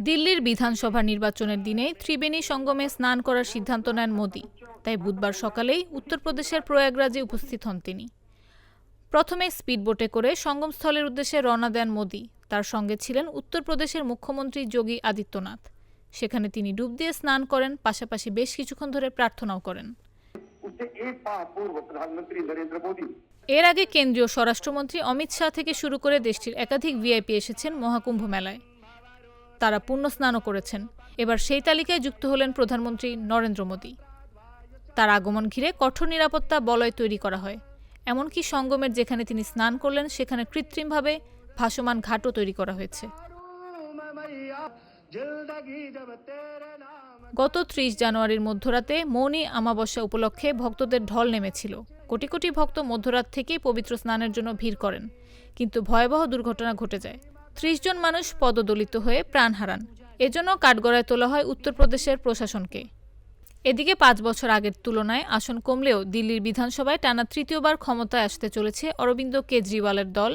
দিল্লির বিধানসভা নির্বাচনের দিনে ত্রিবেণী সঙ্গমে স্নান করার সিদ্ধান্ত নেন মোদি। তাই বুধবার সকালেই উত্তরপ্রদেশের প্রয়াগরাজে উপস্থিত হন তিনি। প্রথমে স্পিডবোটে করে সঙ্গমস্থলের উদ্দেশ্যে রওনা দেন মোদি। তার সঙ্গে ছিলেন উত্তরপ্রদেশের মুখ্যমন্ত্রী যোগী আদিত্যনাথ। সেখানে তিনি ডুব দিয়ে স্নান করেন, পাশাপাশি বেশ কিছুক্ষণ ধরে প্রার্থনাও করেন। এর আগে কেন্দ্রীয় স্বরাষ্ট্রমন্ত্রী অমিত শাহ থেকে শুরু করে দেশটির একাধিক ভিআইপি এসেছেন মহাকুম্ভ মেলায়। তারা পুণ্য স্নানও করেছেন। এবার সেই তালিকায় যুক্ত হলেন প্রধানমন্ত্রী নরেন্দ্র মোদী। তার আগমন ঘিরে কঠোর নিরাপত্তা বলয় তৈরি করা হয়। এমনকি সঙ্গমের যেখানে তিনি স্নান করলেন সেখানে কৃত্রিমভাবে ভাসমান ঘাটও তৈরি করা হয়েছে। গত ত্রিশ জানুয়ারির মধ্যরাতে মৌনি আমাবস্যা উপলক্ষে ভক্তদের ঢল নেমেছিল। কোটি কোটি ভক্ত মধ্যরাত থেকেই পবিত্র স্নানের জন্য ভিড় করেন। কিন্তু ভয়াবহ দুর্ঘটনা ঘটে যায়। ত্রিশ জন মানুষ পদদলিত হয়ে প্রাণ হারান। এজন্য কাঠগড়ায় তোলা হয় উত্তরপ্রদেশের প্রশাসনকে। এদিকে পাঁচ বছর আগের তুলনায় আসন কমলেও দিল্লির বিধানসভায় টানা তৃতীয়বার ক্ষমতায় আসতে চলেছে অরবিন্দ কেজরিওয়ালের দল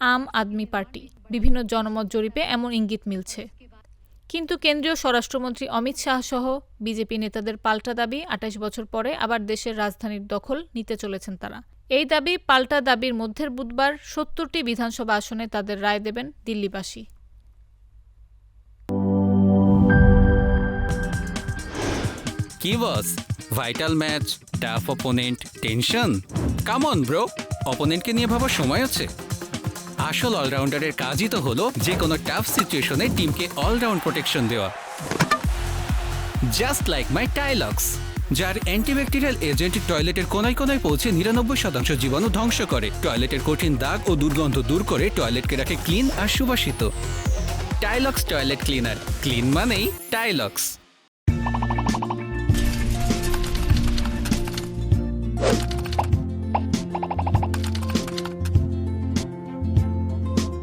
আম আদমি পার্টি। বিভিন্ন জনমত জরিপে এমন ইঙ্গিত মিলছে। কিন্তু কেন্দ্রীয় স্বরাষ্ট্রমন্ত্রী অমিত শাহ সহ বিজেপি নেতাদের পাল্টা দাবি আঠাশ বছর পরে আবার দেশের রাজধানীর দখল নিতে চলেছেন তারা। এই দাবি পাল্টা দাবির মধ্যের বুধবার সত্তরটি বিধানসভা আসনে তাদের রায় দেবেন দিল্লিবাসী। কি boss? Vital match, tough opponent, tension? Come on bro, অপোনেন্টকে নিয়ে ভাবার সময় আছে। আসল অলরাউন্ডারের কাজই তো হলো যে কোনো টাফ সিচুয়েশনে টিমকে অলরাউন্ড প্রোটেকশন দেওয়া। জাস্ট লাইক মাই টাইলক্স যার অ্যান্টিব্যাকটেরিয়াল এজেন্ট টয়লেটের কোনায় কোনায় পৌঁছে নিরানব্বই শতাংশ জীবাণু ধ্বংস করে। টয়লেটের কঠিন দাগ ও দুর্গন্ধ দূর করে টয়লেটকে রাখে ক্লিন আর সুবাসিত। টাইলক্স টয়লেট ক্লিনার ক্লিন মানেই টাইলক্স